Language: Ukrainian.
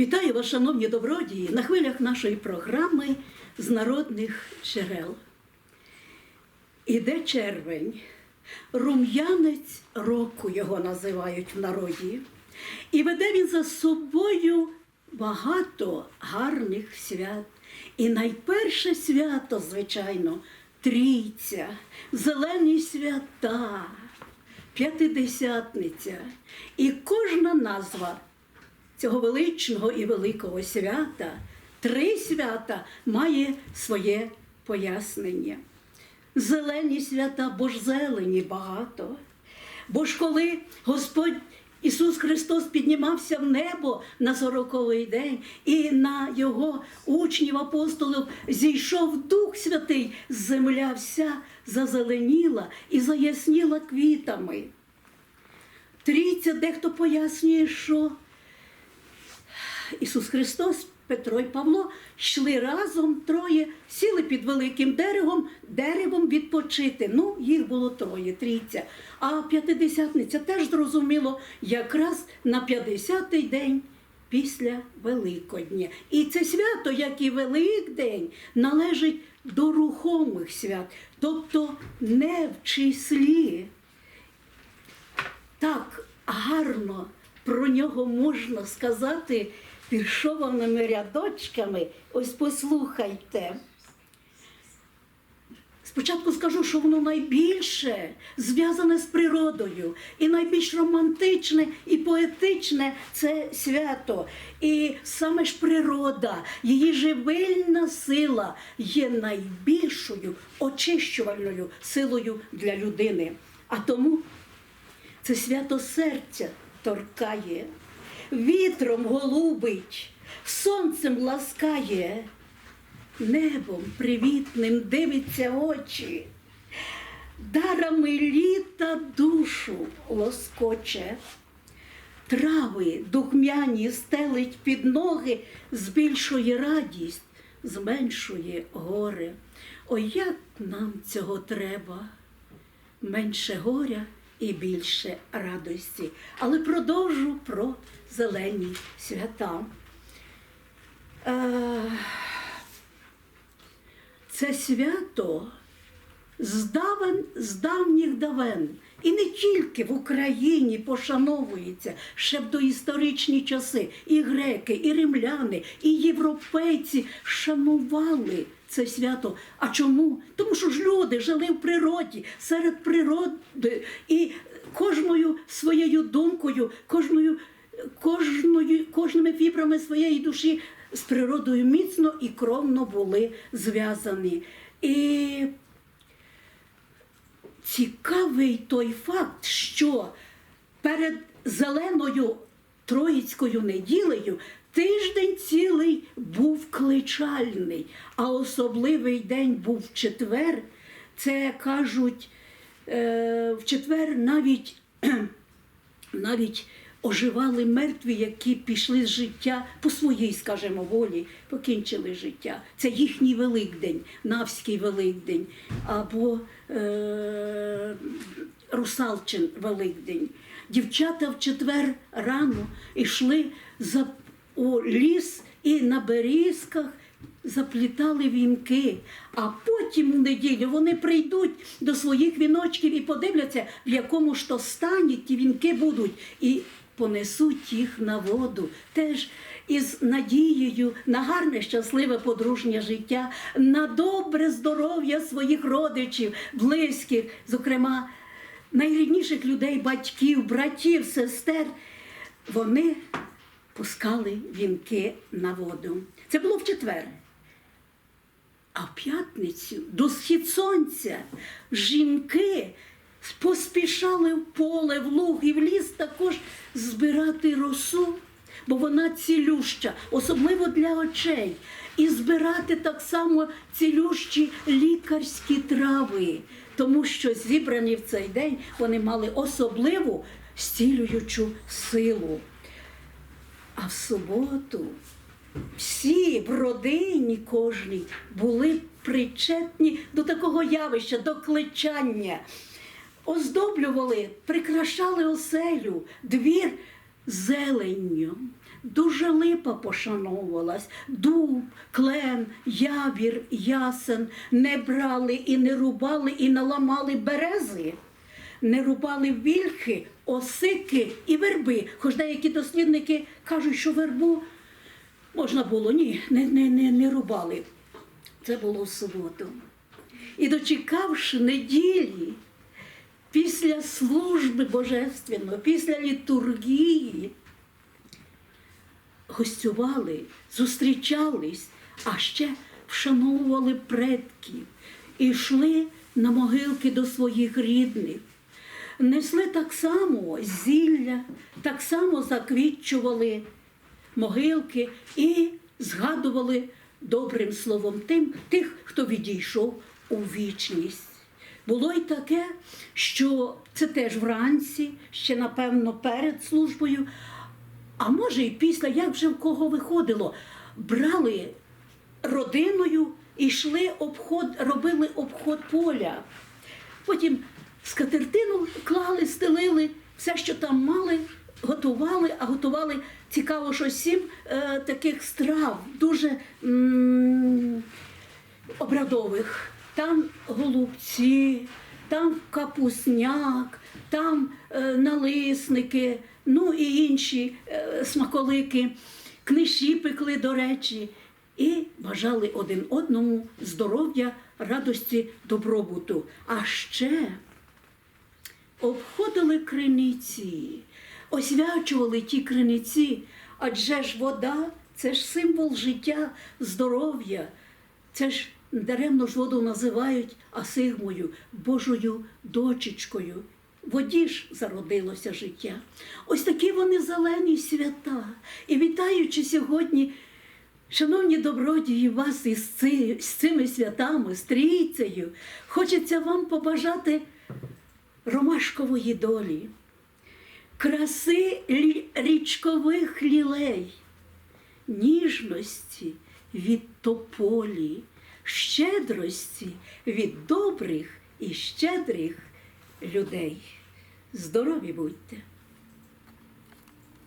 Вітаю вас, шановні добродії, на хвилях нашої програми з народних джерел. Іде червень, рум'янець року його називають в народі. І веде він за собою багато гарних свят. І найперше свято, звичайно, трійця, зелені свята, п'ятидесятниця. І кожна назва цього величного і великого свята, три свята має своє пояснення. Зелені свята, бо ж зелені багато. Бо ж коли Господь Ісус Христос піднімався в небо на сороковий день, і на його учнів апостолів зійшов Дух Святий, земля вся зазеленіла і заясніла квітами. Трійця дехто пояснює, що Ісус Христос, Петро і Павло йшли разом троє, сіли під великим деревом, деревом відпочити. Ну, їх було троє, трійця. А п'ятидесятниця теж зрозуміло, якраз на 50-й день після Великодня. І це свято, як і Великдень, належить до рухомих свят, тобто не в числі так гарно про нього можна сказати віршованими рядочками. Ось послухайте. Спочатку скажу, що воно найбільше зв'язане з природою, і найбільш романтичне і поетичне це свято. І саме ж природа, її живильна сила є найбільшою очищувальною силою для людини. А тому це свято серця торкає, вітром голубить, сонцем ласкає, небом привітним дивиться очі, дарами літа душу лоскоче. Трави духмяні стелить під ноги, збільшує радість, зменшує горе. Ой, як нам цього треба! менше горя і більше радості. Але продовжу про зелені свята. Е, Це свято з з давніх давен. І не тільки в Україні пошановується ще в доісторичні часи. І греки, і римляни, і європейці шанували це свято. А чому? Тому що ж люди жили в природі, серед природи, і кожною своєю думкою, кожною, кожною, кожними фібрами своєї душі з природою міцно і кровно були зв'язані. І цікавий той факт, що перед зеленою Троїцькою неділею тиждень цілий був кличальний, а особливий день був четвер. Це кажуть, е, в четвер навіть, навіть оживали мертві, які пішли з життя по своїй, скажімо, волі, покінчили життя. Це їхній Великдень, Навський Великдень або е, Русалчин Великдень. Дівчата в четвер рано йшли за, у ліс і на берізках заплітали вінки, а потім у неділю вони прийдуть до своїх віночків і подивляться, в якому ж то стані ті вінки будуть, і понесуть їх на воду. Теж із надією на гарне, щасливе подружнє життя, на добре здоров'я своїх родичів, близьких, зокрема найрідніших людей, батьків, братів, сестер. Вони пускали вінки на воду. Це було в четвер. А в п'ятницю до схід сонця жінки поспішали в поле, в луг і в ліс також збирати росу, бо вона цілюща, особливо для очей. І збирати так само цілющі лікарські трави, тому що зібрані в цей день вони мали особливу зцілюючу силу. А в суботу всі в родині кожній були причетні до такого явища, до кличання. Оздоблювали, прикрашали оселю, двір зеленню. дуже липа пошановувалась, дуб, клен, явір, ясен, не брали і не рубали, і не ламали берези, не рубали вільхи, осики і верби. Хоч деякі дослідники кажуть, що вербу можна було, ні, не, не, не, не рубали. Це було в суботу. І дочекавши неділі, після служби божественної, після літургії, гостювали, зустрічались, а ще вшановували предків і йшли на могилки до своїх рідних. Несли так само зілля, так само заквітчували могилки і згадували добрим словом тим, тих, хто відійшов у вічність. Було й таке, що це теж вранці, ще напевно перед службою, а може і після, як вже в кого виходило, брали родиною і йшли обход, робили обход поля. Потім скатертину клали, стелили, все, що там мали, готували, а готували цікаво, що сім е, таких страв, дуже м- обрядових. Там голубці, там капусняк, там е, налисники, ну і інші е, смаколики, книжі пекли, до речі, і бажали один одному здоров'я, радості, добробуту. А ще обходили криниці, освячували ті криниці, адже ж вода це ж символ життя, здоров'я. Це ж даремно ж воду називають Асигмою, Божою дочечкою. Воді ж зародилося життя. Ось такі вони зелені свята. І вітаючи сьогодні, шановні добродії, вас із цими святами, з трійцею, хочеться вам побажати ромашкової долі, краси річкових лілей, ніжності від тополі, щедрості від добрих і щедрих людей. Здорові будьте!